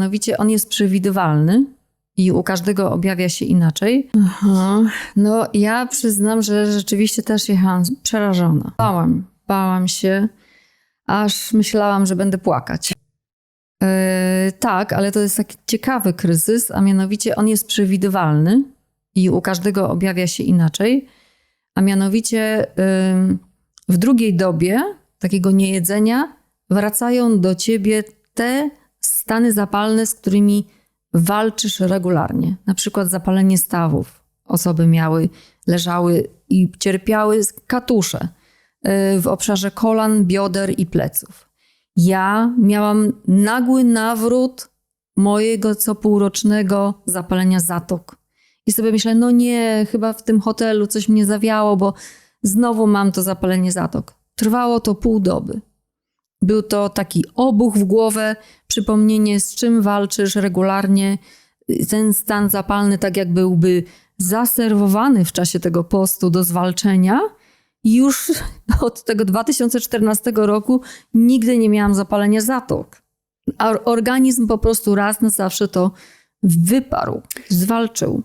mianowicie on jest przewidywalny i u każdego objawia się inaczej. Aha. No, ja przyznam, że rzeczywiście też jechałam przerażona. Bałam, bałam się, aż myślałam, że będę płakać. Yy, tak, ale to jest taki ciekawy kryzys, a mianowicie on jest przewidywalny i u każdego objawia się inaczej. A mianowicie yy, w drugiej dobie takiego niejedzenia wracają do ciebie te stany zapalne, z którymi walczysz regularnie. Na przykład zapalenie stawów. Osoby miały, leżały i cierpiały katusze yy, w obszarze kolan, bioder i pleców. Ja miałam nagły nawrót mojego co półrocznego zapalenia zatok. I sobie myślę, no nie, chyba w tym hotelu coś mnie zawiało, bo znowu mam to zapalenie zatok. Trwało to pół doby. Był to taki obuch w głowę, przypomnienie, z czym walczysz regularnie. Ten stan zapalny, tak jak byłby zaserwowany w czasie tego postu do zwalczenia. Już od tego 2014 roku nigdy nie miałam zapalenia zatok. Organizm po prostu raz na zawsze to wyparł, zwalczył.